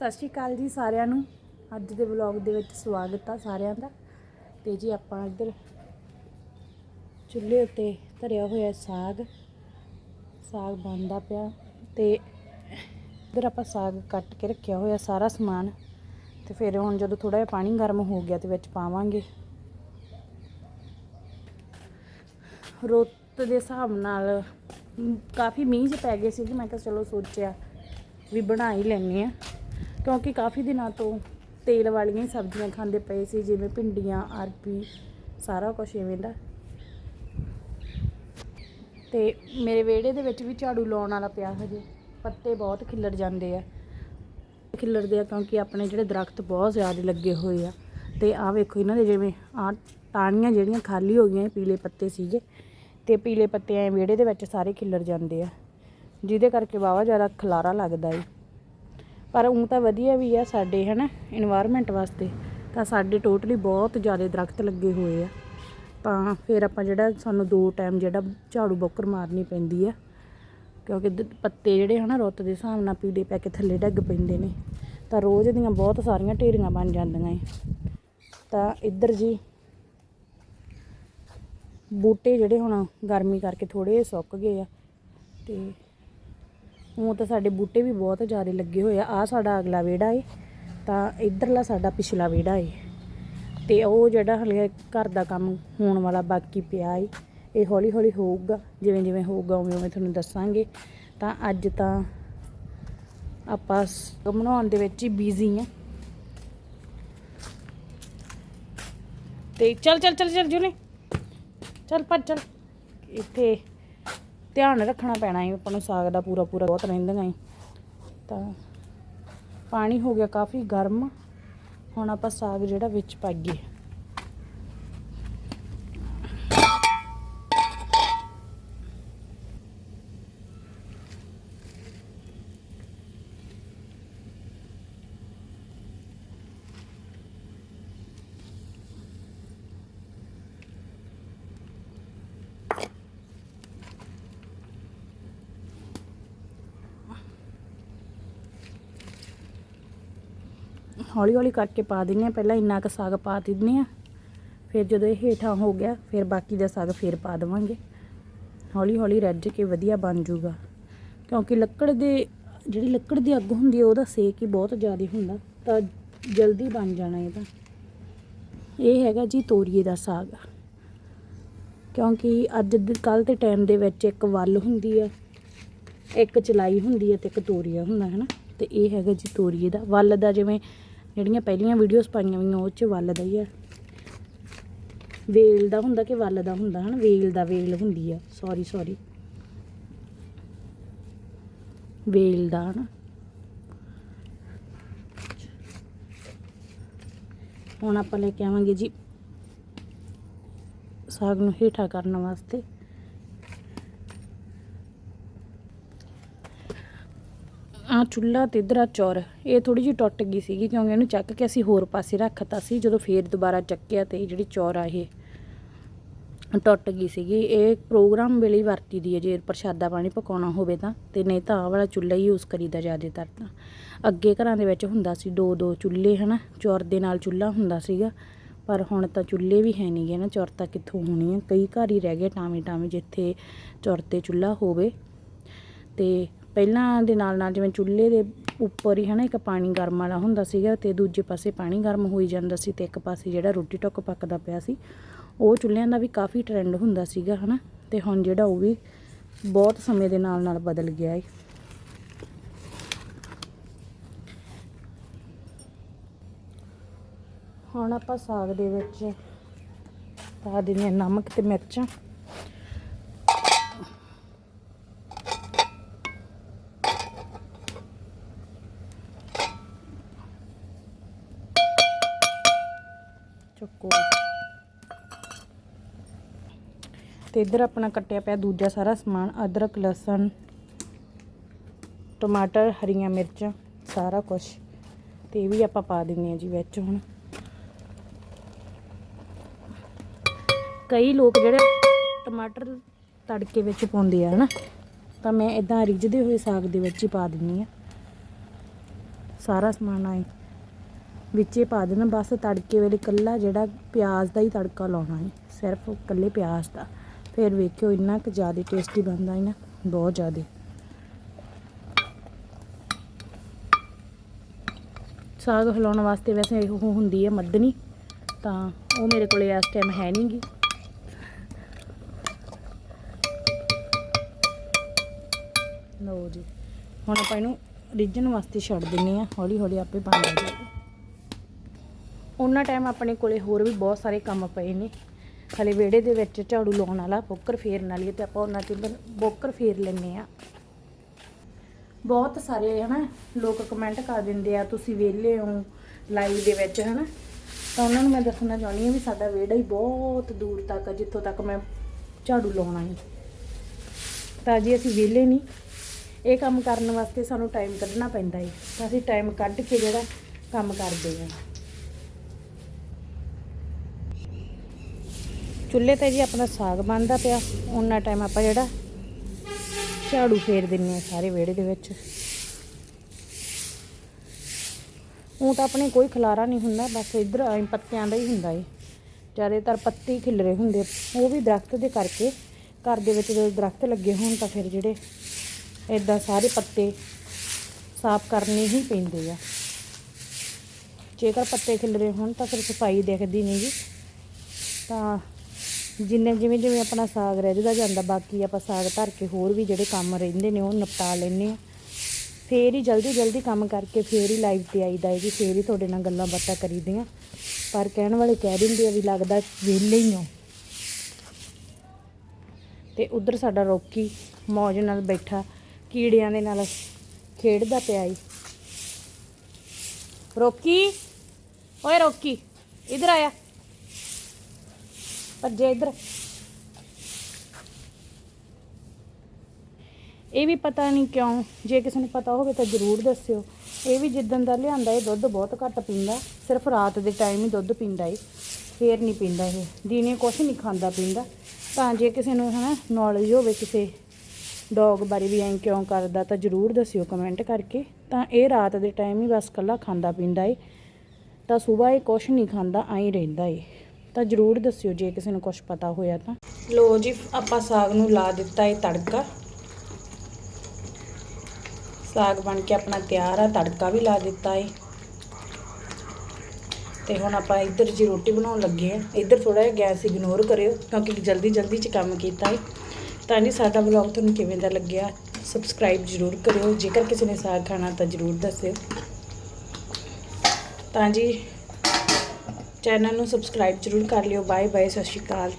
ਸਤਿ ਸ਼੍ਰੀ ਅਕਾਲ ਜੀ ਸਾਰਿਆਂ ਨੂੰ। ਅੱਜ ਦੇ ਵਲੌਗ ਦੇ ਵਿੱਚ ਸਵਾਗਤ ਆ ਸਾਰਿਆਂ ਦਾ। ਤੇ ਜੀ ਆਪਾਂ ਇੱਧਰ ਚੁੱਲ੍ਹੇ ਉੱਤੇ ਧਰਿਆ ਹੋਇਆ ਸਾਗ। ਸਾਗ ਬਣਦਾ ਪਿਆ। ਤੇ ਇੱਧਰ ਆਪਾਂ ਸਾਗ ਕੱਟ ਕੇ ਰੱਖਿਆ ਹੋਇਆ ਸਾਰਾ ਸਮਾਨ। ਤੇ ਫਿਰ ਹੁਣ ਜਦੋਂ ਥੋੜਾ ਜਿਹਾ ਪਾਣੀ ਗਰਮ ਹੋ ਗਿਆ ਤੇ ਵਿੱਚ ਪਾਵਾਂਗੇ। ਰੁੱਤ ਦੇ ਹਿਸਾਬ ਨਾਲ ਕਾਫੀ ਮੀਂਹ ਜਿਹੇ ਪੈ ਗਏ ਸੀ ਕਿ ਮੈਂ ਕਿਹਾ ਚਲੋ ਸੋਚਿਆ ਵੀ ਬਣਾ ਹੀ ਲੈਂਦੇ ਆ ਕਿਉਂਕਿ ਕਾਫੀ ਦਿਨਾਂ ਤੋਂ ਤੇਲ ਵਾਲੀਆਂ ਹੀ ਸਬਜ਼ੀਆਂ ਖਾਂਦੇ ਪਏ ਸੀ, ਜਿਵੇਂ ਭਿੰਡੀਆਂ ਅਰਬੀ ਸਾਰਾ ਕੁਝ ਇਵੇਂ ਦਾ। ਤੇ ਮੇਰੇ ਵਿਹੜੇ ਦੇ ਵਿੱਚ ਵੀ ਝਾੜੂ ਲਾਉਣ ਵਾਲਾ ਪਿਆ ਹਜੇ। ਪੱਤੇ ਬਹੁਤ ਖਿੱਲਰ ਜਾਂਦੇ ਆ। ਖਿੱਲਰਦੇ ਆ ਕਿਉਂਕਿ ਆਪਣੇ ਜਿਹੜੇ ਦਰਖਤ ਬਹੁਤ ਜ਼ਿਆਦਾ ਲੱਗੇ ਹੋਏ ਆ। ਤੇ ਆਹ ਵੇਖੋ ਇਹਨਾਂ ਦੇ ਜਿਵੇਂ ਆ ਟਾਹਣੀਆਂ ਜਿਹੜੀਆਂ ਖਾਲੀ ਹੋ ਗਈਆਂ ਪੀਲੇ ਪੱਤੇ ਸੀਗੇ। ਤੇ ਪੀਲੇ ਪੱਤੇ ਐ ਵਿਹੜੇ ਦੇ ਵਿੱਚ ਸਾਰੇ ਖਿੱਲਰ ਜਾਂਦੇ ਆ। ਜਿਹਦੇ ਕਰਕੇ ਵਾਵਾ ਜ਼ਿਆਦਾ ਖਲਾਰਾ ਲੱਗਦਾ ਏ। ਪਰ ਉਂ ਤਾਂ ਵਧੀਆ ਵੀ ਆ ਸਾਡੇ, ਹਨਾ এনवायरमेंट ਵਾਸਤੇ। ਤਾਂ ਸਾਡੇ ਟੋਟਲੀ ਬਹੁਤ ਜ਼ਿਆਦਾ ਦਰਖਤ ਲੱਗੇ ਹੋਏ ਆ। ਤਾਂ ਫਿਰ ਆਪਾਂ ਜਿਹੜਾ ਸਾਨੂੰ ਦੋ ਟਾਈਮ ਜਿਹੜਾ ਝਾੜੂ ਬੋਕਰ ਮਾਰਨੀ ਪੈਂਦੀ ਆ, ਕਿਉਂਕਿ ਪੱਤੇ ਜਿਹੜੇ, ਹਨਾ, ਰੁੱਤ ਦੇ ਹਿਸਾਬ ਨਾਲ ਪੀਲੇ ਪੈ ਕੇ ਥੱਲੇ ਡੱਗ ਪੈਂਦੇ ਨੇ। ਤਾਂ ਰੋਜ਼ ਦੀਆਂ ਬਹੁਤ ਸਾਰੀਆਂ ਢੇਰੀਆਂ ਬਣ ਜਾਂਦੀਆਂ ਏ। ਤਾਂ ਇੱਧਰ ਜੀ, ਬੂਟੇ ਜਿਹੜੇ ਹੁਣ ਗਰਮੀ ਕਰਕੇ ਥੋੜੇ ਸੁੱਕ ਗਏ ਆ। ਤੇ ਹੁਣ ਤਾਂ ਸਾਡੇ ਬੂਟੇ ਵੀ ਬਹੁਤ ਜ਼ਿਆਦਾ ਲੱਗੇ ਹੋਏ ਆ। ਆ ਸਾਡਾ ਅਗਲਾ ਵਿਹੜਾ ਏ, ਤਾਂ ਇਧਰਲਾ ਸਾਡਾ ਪਿਛਲਾ ਵਿਹੜਾ ਏ। ਤੇ ਉਹ ਜਿਹੜਾ ਹਲੇ ਘਰ ਦਾ ਕੰਮ ਹੋਣ ਵਾਲਾ ਬਾਕੀ ਪਿਆ ਏ, ਇਹ ਹੌਲੀ ਹੌਲੀ ਹੋਊਗਾ ਜਿਵੇਂ ਜਿਵੇਂ ਹੋਊਗਾ ਉਵੇਂ ਉਵੇਂ ਤੁਹਾਨੂੰ ਦੱਸਾਂਗੇ। ਤਾਂ ਅੱਜ ਤਾਂ ਆਪਾਂ ਬਣਾਉਣ ਦੇ ਵਿੱਚ ਹੀ ਬਿਜ਼ੀ ਆ। ਤੇ ਚੱਲ ਚੱਲ ਚੱਲ ਚੱਲ ਜੁਨੇ। ਚੱਲ ਭੱਜ, ਚੱਲ। ਇੱਥੇ ਧਿਆਨ ਰੱਖਣਾ ਪੈਣਾ ਹੈ ਆਪਾਂ ਨੂੰ ਸਾਗ ਦਾ ਪੂਰਾ ਪੂਰਾ ਬਹੁਤ ਰਹਿੰਦੀਆਂ ਹੈ ਤਾਂ ਪਾਣੀ ਹੋ ਗਿਆ ਕਾਫੀ ਗਰਮ, ਹੁਣ ਆਪਾਂ ਸਾਗ ਜਿਹੜਾ ਵਿੱਚ ਪਾਈਏ। ਹੌਲੀ ਹੌਲੀ ਕੱਟ ਕੇ ਪਾ ਦਿੰਨੇ ਆ ਪਹਿਲਾਂ ਇੰਨਾ ਕੁ ਸਾਗ ਪਾ ਦਿੰਨੇ ਆ ਫਿਰ ਜਦੋਂ ਇਹ ਹੇਠਾਂ ਹੋ ਗਿਆ, ਫਿਰ ਬਾਕੀ ਦਾ ਸਾਗ ਫਿਰ ਪਾ ਦੇਵਾਂਗੇ। ਹੌਲੀ ਹੌਲੀ ਰੱਜ ਕੇ ਵਧੀਆ ਬਣ ਜਾਊਗਾ। ਕਿਉਂਕਿ ਲੱਕੜ ਦੇ, ਜਿਹੜੀ ਲੱਕੜ ਦੀ ਅੱਗ ਹੁੰਦੀ ਹੈ, ਉਹਦਾ ਸੇਕ ਹੀ ਬਹੁਤ ਜ਼ਿਆਦਾ ਹੁੰਦਾ। ਤਾਂ ਜਲਦੀ ਬਣ ਜਾਣਾ ਇਹਦਾ। ਇਹ ਹੈਗਾ ਜੀ ਤੋਰੀਏ ਦਾ ਸਾਗ। ਕਿਉਂਕਿ ਅੱਜ ਦੇ ਕੱਲ ਦੇ ਟਾਈਮ ਦੇ ਵਿੱਚ ਇੱਕ ਵੱਲ ਹੁੰਦੀ ਆ, ਇੱਕ ਚਲਾਈ ਹੁੰਦੀ ਹੈ ਤੇ ਇੱਕ ਤੋਰੀਆ ਹੁੰਦਾ ਹੈ ਨਾ ਤੇ ਇਹ ਹੈਗਾ ਜੀ ਤੋਰੀਏ ਦਾ। ਵੱਲ ਦਾ ਜਿਵੇਂ ਜਿਹੜੀਆਂ ਪਹਿਲੀਆਂ ਵੀਡੀਓਜ਼ ਪਾਈਆਂ ਹੋਈਆਂ, ਉਹ ਚ ਵੱਲ ਦਾ ਹੀ ਆ। ਵੇਲ ਦਾ ਹੁੰਦਾ ਕਿ ਵੱਲ ਦਾ ਹੁੰਦਾ, ਹਨ? ਵੇਲ ਦਾ ਵੇਲ ਹੁੰਦੀ ਆ। ਸੌਰੀ ਸੌਰੀ ਵੇਲ ਦਾ, ਹਨਾ? ਹੁਣ ਆਪਾਂ ਲੈ ਕੇ ਆਵਾਂਗੇ ਜੀ ਸਾਗ ਨੂੰ ਹੇਠਾਂ ਕਰਨ ਵਾਸਤੇ। ਆ ਚੁੱਲ੍ਹਾ ਤੇ ਇਧਰ ਆ ਚੌਰ। ਇਹ ਥੋੜੀ ਜਿਹੀ ਟੁੱਟ ਗਈ ਸੀਗੀ ਕਿਉਂਕਿ ਇਹਨੂੰ ਚੱਕ ਕੇ ਅਸੀਂ ਹੋਰ ਪਾਸੇ ਰੱਖਤਾ ਸੀ, ਜਦੋਂ ਫੇਰ ਦੁਬਾਰਾ ਚੱਕਿਆ ਤੇ ਇਹ ਜਿਹੜੀ ਚੌਰ ਆ ਇਹ ਟੁੱਟ ਗਈ ਸੀਗੀ। ਇਹ ਪ੍ਰੋਗਰਾਮ ਵੇਲੇ ਵਰਤੀ ਦੀ ਹੈ ਜੇ ਪ੍ਰਸ਼ਾਦਾ ਪਾਣੀ ਪਕਾਉਣਾ ਹੋਵੇ ਤਾਂ, ਤੇ ਨਹੀਂ ਤਾਂ ਆਹ ਵਾਲਾ ਚੁੱਲ੍ਹਾ ਹੀ ਯੂਜ਼ ਕਰੀਦਾ ਜ਼ਿਆਦਾਤਰ ਤਾਂ। ਅੱਗੇ ਘਰਾਂ ਦੇ ਵਿੱਚ ਹੁੰਦਾ ਸੀ ਦੋ ਦੋ ਚੁੱਲ੍ਹੇ, ਹਨਾ? ਚੌਰ ਦੇ ਨਾਲ ਚੁੱਲ੍ਹਾ ਹੁੰਦਾ ਸੀਗਾ, ਪਰ ਹੁਣ ਤਾਂ ਚੁੱਲ੍ਹੇ ਵੀ ਹੈ ਨਹੀਂਗੇ ਨਾ, ਚੌਰ ਤਾਂ ਕਿੱਥੋਂ ਹੋਣੀ ਹੈ? ਕਈ ਘਰ ਹੀ ਰਹਿ ਗਏ ਟਾਵੇਂ ਟਾਵੇਂ ਜਿੱਥੇ ਚੌਰ ਤੇ ਚੁੱਲ੍ਹਾ ਹੋਵੇ। ਤੇ ਪਹਿਲਾਂ ਦੇ ਨਾਲ ਨਾਲ ਜਿਵੇਂ ਚੁੱਲ੍ਹੇ ਦੇ ਉੱਪਰ ਹੀ ਹਨਾ ਇੱਕ ਪਾਣੀ ਗਰਮ ਵਾਲਾ ਹੁੰਦਾ ਸੀਗਾ ਤੇ ਦੂਜੇ ਪਾਸੇ ਪਾਣੀ ਗਰਮ ਹੋਈ ਜਾਂਦਾ ਸੀ ਤੇ ਇੱਕ ਪਾਸੇ ਜਿਹੜਾ ਰੋਟੀ ਟੁੱਕ ਪੱਕਦਾ ਪਿਆ ਸੀ, ਉਹ ਚੁੱਲ੍ਹਿਆਂ ਦਾ ਵੀ ਕਾਫੀ ਟ੍ਰੈਂਡ ਹੁੰਦਾ ਸੀਗਾ ਹਨਾ ਤੇ ਹੁਣ ਜਿਹੜਾ ਉਹ ਵੀ ਬਹੁਤ ਸਮੇਂ ਦੇ ਨਾਲ ਨਾਲ ਬਦਲ ਗਿਆ ਹੈ ਹੁਣ ਆਪਾਂ ਸਾਗ ਦੇ ਵਿੱਚ ਪਾ ਦਿੰਦੇ ਹਾਂ ਨਮਕ ਤੇ ਮਿਰਚਾਂ। ਚੁੱਕੋ। ਤੇ ਇੱਧਰ ਆਪਣਾ ਕੱਟਿਆ ਪਿਆ ਦੂਜਾ ਸਾਰਾ ਸਮਾਨ, ਅਦਰਕ, ਲਸਣ, ਟਮਾਟਰ, ਹਰੀਆਂ ਮਿਰਚਾਂ, ਸਾਰਾ ਕੁਝ ਤੇ ਇਹ ਵੀ ਆਪਾਂ ਪਾ ਦਿੰਨੇ ਆ ਜੀ ਵਿੱਚ ਹੁਣ। ਕਈ ਲੋਕ ਜਿਹੜੇ ਟਮਾਟਰ ਤੜਕੇ ਵਿੱਚ ਪਾਉਂਦੇ ਆ ਹਨਾ, ਤਾਂ ਮੈਂ ਇਦਾਂ ਰਿੱਝਦੇ ਹੋਏ ਸਾਗ ਦੇ ਵਿੱਚ ਹੀ ਪਾ ਦਿੰਨੀ ਆ ਸਾਰਾ ਸਮਾਨ ਆਏ। ਵਿੱਚੇ ਪਾ ਦੇਣਾ, ਬਸ ਤੜਕੇ ਵੇਲੇ ਕੱਲਾ ਜਿਹੜਾ ਪਿਆਜ਼ ਦਾ ਹੀ ਤੜਕਾ ਲਾਉਣਾ ਹੈ, ਸਿਰਫ ਕੱਲੇ ਪਿਆਜ਼ ਦਾ। ਫਿਰ ਵੇਖਿਓ ਇੰਨਾ ਕੁ ਜ਼ਿਆਦਾ ਟੇਸਟੀ ਬਣਦਾ ਹੈ ਨਾ, ਬਹੁਤ ਜ਼ਿਆਦਾ। ਸਾਗ ਹਿਲਾਉਣ ਵਾਸਤੇ ਵੈਸੇ ਉਹ ਹੁੰਦੀ ਹੈ ਮੱਧਨੀ, ਤਾਂ ਉਹ ਮੇਰੇ ਕੋਲੇ ਇਸ ਟਾਈਮ ਹੈ ਨਹੀਂਗੀ ਲਓ ਜੀ, ਹੁਣ ਆਪਾਂ ਇਹਨੂੰ ਰਿੱਝਣ ਵਾਸਤੇ ਛੱਡ ਦਿੰਨੇ ਆ ਹੌਲੀ ਹੌਲੀ ਆਪੇ ਬਣ ਜਾਏਗਾ ਉਹਨਾਂ ਟਾਈਮ ਆਪਣੇ ਕੋਲੇ ਹੋਰ ਵੀ ਬਹੁਤ ਸਾਰੇ ਕੰਮ ਪਏ ਨੇ। ਹਲੇ ਵਿਹੜੇ ਦੇ ਵਿੱਚ ਝਾੜੂ ਲਾਉਣ ਵਾਲਾ ਬੋਕਰ ਫੇਰਨ ਵਾਲੀ ਹੈ ਤੇ ਆਪਾਂ ਉਹਨਾਂ 'ਚ ਬੋਕਰ ਫੇਰ ਲੈਨੇ ਆ ਬਹੁਤ ਸਾਰੇ, ਹਨਾ, ਲੋਕ ਕਮੈਂਟ ਕਰ ਦਿੰਦੇ ਆ, ਤੁਸੀਂ ਵਿਹਲੇ ਹੋ ਲਾਈਵ ਦੇ ਵਿੱਚ ਹਨਾ। ਤਾਂ ਉਹਨਾਂ ਨੂੰ ਮੈਂ ਦੱਸਣਾ ਚਾਹੁੰਦੀ ਹਾਂ ਵੀ ਸਾਡਾ ਵਿਹੜਾ ਹੀ ਬਹੁਤ ਦੂਰ ਤੱਕ ਆ, ਜਿੱਥੋਂ ਤੱਕ ਮੈਂ ਝਾੜੂ ਲਾਉਣਾ ਹੈ ਤਾਂ ਜੀ ਅਸੀਂ ਵਿਹਲੇ ਨਹੀਂ। ਇਹ ਕੰਮ ਕਰਨ ਵਾਸਤੇ ਸਾਨੂੰ ਟਾਈਮ ਕੱਢਣਾ ਪੈਂਦਾ ਹੈ ਤਾਂ ਅਸੀਂ ਟਾਈਮ ਕੱਢ ਕੇ ਜਿਹੜਾ ਕੰਮ ਕਰਦੇ ਹਾਂ ਚੁੱਲ੍ਹੇ ਤੇ ਜੀ ਆਪਣਾ ਸਾਗ ਬਣਦਾ ਪਿਆ। ਉਹਨਾਂ ਟਾਈਮ ਆਪਾਂ ਜਿਹੜਾ ਝਾੜੂ ਫੇਰ ਦਿੰਨੇ ਆ ਸਾਰੇ ਵਿਹੜੇ ਦੇ ਵਿੱਚ। ਉਹ ਤਾਂ ਆਪਣੇ ਕੋਈ ਖਲਾਰਾ ਨਹੀਂ ਹੁੰਦਾ, ਬਸ ਇੱਧਰ ਐਂ ਪੱਤਿਆਂ ਦਾ ਹੀ ਹੁੰਦਾ ਏ। ਜ਼ਿਆਦਾਤਰ ਪੱਤੇ ਖਿਲਰੇ ਹੁੰਦੇ ਉਹ ਵੀ ਦਰਖਤ ਦੇ ਕਰਕੇ, ਘਰ ਦੇ ਵਿੱਚ ਜਦੋਂ ਦਰਖਤ ਲੱਗੇ ਹੋਣ ਤਾਂ ਫਿਰ ਜਿਹੜੇ ਇਦਾਂ ਸਾਰੇ ਪੱਤੇ ਸਾਫ਼ ਕਰਨੇ ਹੀ ਪੈਂਦੇ ਆ। ਜੇਕਰ ਪੱਤੇ ਖਿਲਰੇ ਹੋਣ ਤਾਂ ਫਿਰ ਸਫ਼ਾਈ ਦਿਖਦੀ ਨਹੀਂ ਜੀ। ਤਾਂ ਜਿੰਨੇ ਜਿਵੇਂ ਜਿਵੇਂ ਆਪਣਾ ਸਾਗ ਰਹਿਦਾ ਜਾਂਦਾ ਬਾਕੀ ਆਪਾਂ ਸਾਗ ਧਰ ਕੇ ਹੋਰ ਵੀ ਜਿਹੜੇ ਕੰਮ ਰਹਿੰਦੇ ਨੇ ਉਹ ਨਿਪਟਾ ਲੈਂਦੇ ਆ ਫੇਰ ਹੀ ਜਲਦੀ ਜਲਦੀ ਕੰਮ ਕਰਕੇ ਫੇਰ ਹੀ ਲਾਈਵ ਤੇ ਆਈਦਾ ਹੈ ਜੀ, ਫੇਰ ਹੀ ਤੁਹਾਡੇ ਨਾਲ ਗੱਲਾਂ ਬਾਤਾਂ ਕਰੀਦੀਆਂ। ਪਰ ਕਹਿਣ ਵਾਲੇ ਕਹਿ ਦਿੰਦੇ ਆ ਵੀ ਲੱਗਦਾ ਵਿਹਲੇ ਹੀ ਹੋ। ਤੇ ਉਧਰ ਸਾਡਾ ਰੋਕੀ ਮੌਜ ਨਾਲ ਬੈਠਾ, ਕੀੜਿਆਂ ਦੇ ਨਾਲ ਖੇਡਦਾ ਪਿਆ ਈ। ਰੋਕੀ? ਓਏ ਰੋਕੀ, ਇਧਰ ਆਇਆ। ਭੱਜੇ ਇੱਧਰ। ਇਹ ਵੀ ਪਤਾ ਨਹੀਂ ਕਿਉਂ, ਜੇ ਕਿਸੇ ਨੂੰ ਪਤਾ ਹੋਵੇ ਤਾਂ ਜ਼ਰੂਰ ਦੱਸਿਓ। ਇਹ ਵੀ ਜਿੱਦਣ ਦਾ ਲਿਆਂਦਾ ਇਹ ਦੁੱਧ ਬਹੁਤ ਘੱਟ ਪੀਂਦਾ, ਸਿਰਫ ਰਾਤ ਦੇ ਟਾਈਮ ਹੀ ਦੁੱਧ ਪੀਂਦਾ ਏ, ਫੇਰ ਨਹੀਂ ਪੀਂਦਾ ਇਹ। ਦਿਨੇ ਕੁਛ ਨਹੀਂ ਖਾਂਦਾ ਪੀਂਦਾ। ਤਾਂ ਜੇ ਕਿਸੇ ਨੂੰ ਹਨਾ ਨੌਲੇਜ ਹੋਵੇ ਕਿਸੇ ਡੌਗ ਬਾਰੇ ਵੀ ਐਂ ਕਿਉਂ ਕਰਦਾ ਤਾਂ ਜ਼ਰੂਰ ਦੱਸਿਓ ਕਮੈਂਟ ਕਰਕੇ। ਤਾਂ ਇਹ ਰਾਤ ਦੇ ਟਾਈਮ ਹੀ ਬਸ ਕੱਲਾ ਖਾਂਦਾ ਪੀਂਦਾ ਏ। ਤਾਂ ਸਵੇਰ ਇਹ ਕੁਛ ਨਹੀਂ ਖਾਂਦਾ, ਐਂ ਰਹਿੰਦਾ ਏ। ਤਾਂ ਜ਼ਰੂਰ ਦੱਸਿਓ ਜੇ ਕਿਸੇ ਨੂੰ ਕੁਛ ਪਤਾ ਹੋਇਆ ਤਾਂ। ਲੋ ਜੀ, ਆਪਾਂ ਸਾਗ ਨੂੰ ਲਾ ਦਿੱਤਾ ਏ ਤੜਕਾ। ਸਾਗ ਬਣ ਕੇ ਆਪਣਾ ਤਿਆਰ ਆ, ਤੜਕਾ ਵੀ ਲਾ ਦਿੱਤਾ ਏ ਤੇ ਹੁਣ ਆਪਾਂ ਇੱਧਰ ਜੀ ਰੋਟੀ ਬਣਾਉਣ ਲੱਗੇ ਆ। ਇੱਧਰ ਥੋੜਾ ਜਿਹਾ ਗੈਸ ਇਗਨੋਰ ਕਰਿਓ, ਕਿਉਂਕਿ ਜਲਦੀ ਜਲਦੀ ਚ ਕੰਮ ਕੀਤਾ ਏ ਤਾਂ ਜੀ, ਸਾਡਾ ਵਲੌਗ ਤੁਹਾਨੂੰ ਕਿਵੇਂ ਦਾ ਲੱਗਿਆ? ਸਬਸਕ੍ਰਾਈਬ ਜ਼ਰੂਰ ਕਰਿਓ। ਜੇਕਰ ਕਿਸੇ ਨੇ ਸਾਗ ਖਾਣਾ ਤਾਂ ਜ਼ਰੂਰ ਦੱਸਿਓ। ਤਾਂ ਜੀ ਚੈਨਲ ਨੂੰ ਸਬਸਕ੍ਰਾਈਬ ਜ਼ਰੂਰ ਕਰ ਲਿਓ। ਬਾਏ ਬਾਏ ਸਤਿ ਸ਼੍ਰੀ ਅਕਾਲ।